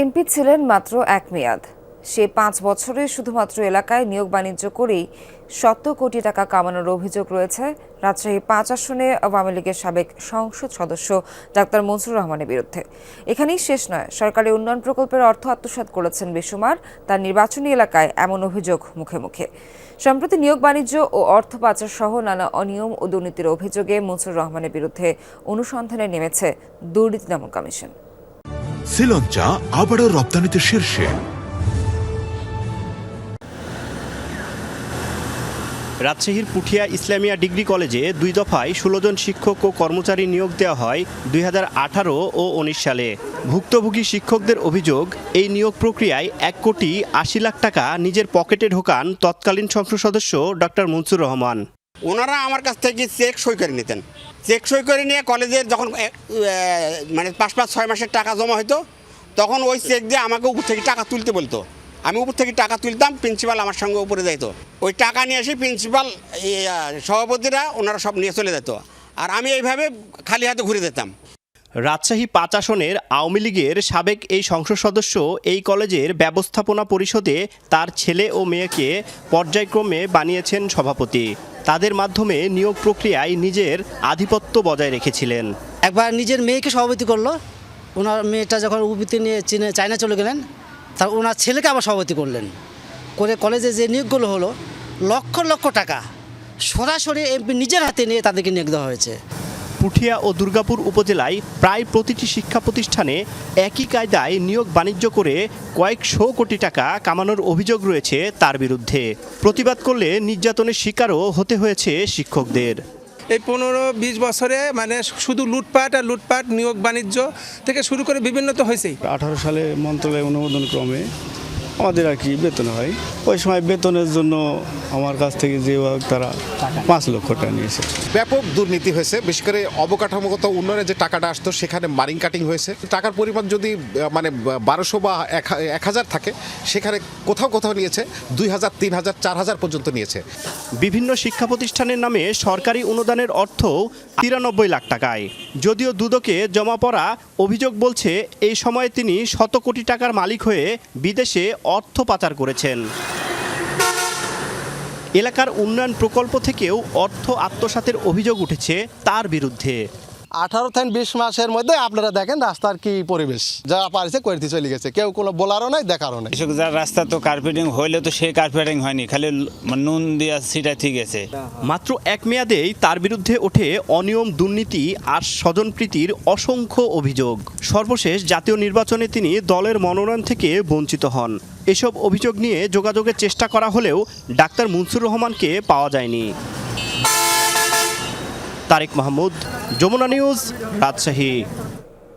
MP ছিলেন মাত্র এক মেয়াদ। সে পাঁচ বছরে শুধুমাত্র এলাকায় নিয়োগ বাণিজ্য করেই শত কোটি টাকা কামানোর অভিযোগ রয়েছে রাজশাহী পাঁচ আসনে আওয়ামী লীগের সাবেক সংসদ সদস্য ডাক্তার মনসুর রহমানের বিরুদ্ধে। এখানেই শেষ নয়, সরকারি উন্নয়ন প্রকল্পের অর্থ আত্মসাৎ করেছেন বেসুমার, তার নির্বাচনী এলাকায় এমন অভিযোগ মুখে মুখে। সম্প্রতি নিয়োগ বাণিজ্য ও অর্থ পাচার সহ নানা অনিয়ম ও দুর্নীতির অভিযোগে মনসুর রহমানের বিরুদ্ধে অনুসন্ধানে নেমেছে দুর্নীতি দমন কমিশন। শ্রীলঞ্চা আবারও রপ্তানিতে শীর্ষে। রাজশাহীর পুঠিয়া ইসলামিয়া ডিগ্রি কলেজে দুই দফায় ষোলো জন শিক্ষক ও কর্মচারী নিয়োগ দেওয়া হয় দুই হাজার আঠারো ও উনিশ সালে। ভুক্তভোগী শিক্ষকদের অভিযোগ, এই নিয়োগ প্রক্রিয়ায় এক কোটি আশি লাখ টাকা নিজের পকেটে ঢোকান তৎকালীন সংসদ সদস্য ডক্টর মনসুর রহমান। ওনারা আমার কাছ থেকে চেক সই করে নিতেন। চেক সই করে নিয়ে কলেজে যখন মানে পাঁচ পাঁচ ছয় মাসের টাকা জমা হতো তখন ওই চেক দিয়ে আমাকে উপর থেকে টাকা তুলতে বলতো। আমি উপর থেকে টাকা তুলতাম প্রিন্সিপাল আমার সঙ্গে উপরে যাইতো। ওই টাকা নিয়ে এসে প্রিন্সিপাল সভাপতিরা ওনারা সব নিয়ে চলে যেত। আর আমি এইভাবে খালি হাতে ঘুরে যেতাম। রাজশাহী পাঁচ আসনের আওয়ামী লীগের সাবেক এই সংসদ সদস্য এই কলেজের ব্যবস্থাপনা পরিষদে তার ছেলে ও মেয়েকে পর্যায়ক্রমে বানিয়েছেন সভাপতি। তাদের মাধ্যমে নিয়োগ প্রক্রিয়ায় নিজের আধিপত্য বজায় রেখেছিলেন। একবার নিজের মেয়েকে সভাপতি করল। ওনার মেয়েটা যখন উপবৃত্তি নিয়ে চীনে চায়না চলে গেলেন, তার ওনার ছেলেকে আবার সভাপতি করলেন। করে কলেজে যে নিয়োগগুলো হলো, লক্ষ লক্ষ টাকা সরাসরি এমপি নিজের হাতে নিয়ে তাদেরকে নিয়োগ দেওয়া হয়েছে। পুঠিয়া ও দুর্গাপুর উপজেলায় প্রায় প্রতিটি শিক্ষা প্রতিষ্ঠানে একই কায়দায় নিয়োগ বাণিজ্য করে কয়েকশো কোটি টাকা কামানোর অভিযোগ রয়েছে তার বিরুদ্ধে। প্রতিবাদ করলে নির্যাতনের শিকারও হতে হয়েছে শিক্ষকদের। এই পনেরো বিশ বছরে মানে শুধু লুটপাট আর লুটপাট নিয়োগ বাণিজ্য থেকে শুরু করে বিভিন্ন তো হয়েছেই। আঠারো সালে মন্ত্রণালয় অনুমোদন ক্রমে আমাদের আর কি বেতন হয়। ওই সময় বেতনের জন্য আমার কাছ থেকে যে তারা পাঁচ লক্ষ টাকা নিয়েছে। ব্যাপক দুর্নীতি হয়েছে বিশেষ করে অবকাঠামোগত উন্নয়নে যে টাকাটা আসতো সেখানে মারিং কাটিং হয়েছে। টাকার পরিমাণ যদি মানে বারোশো বা এক হাজার থাকে সেখানে কোথাও কোথাও নিয়েছে দুই হাজার তিন হাজার চার হাজার পর্যন্ত নিয়েছে। বিভিন্ন শিক্ষা প্রতিষ্ঠানের নামে সরকারি অনুদানের অর্থ তিরানব্বই লাখ টাকায়। যদিও দুদকে জমা পড়া অভিযোগ বলছে এই সময়ে তিনি শত কোটি টাকার মালিক হয়ে বিদেশে অর্থ পাচার করেছেন। এলাকার উন্নয়ন প্রকল্প থেকেও অর্থ আত্মসাতের অভিযোগ উঠেছে তার বিরুদ্ধে। আঠারো থেকে বিশ মাসের মধ্যে আপনারা দেখেন রাস্তার কি পরিবেশ। যা পারিছে করতে চলে গেছে। কেউ কোনো বলারও নাই দেখারও নাই। কৃষক যার রাস্তা তো কার্পেটিং হইলে তো সেই কার্পেটিং হয়নি। খালি নুন দিয়া সিটা ঠিক আছে মাত্র এক মেয়াদেই তার বিরুদ্ধে ওঠে অনিয়ম দুর্নীতি আর স্বজনপ্রীতির অসংখ্য অভিযোগ। সর্বশেষ জাতীয় নির্বাচনে তিনি দলের মনোনয়ন থেকে বঞ্চিত হন। এসব অভিযোগ নিয়ে যোগাযোগের চেষ্টা করা হলেও ডাক্তার মুনসুর রহমানকে পাওয়া যায়নি। তারেক মাহমুদ, যমুনা নিউজ, রাজশাহী।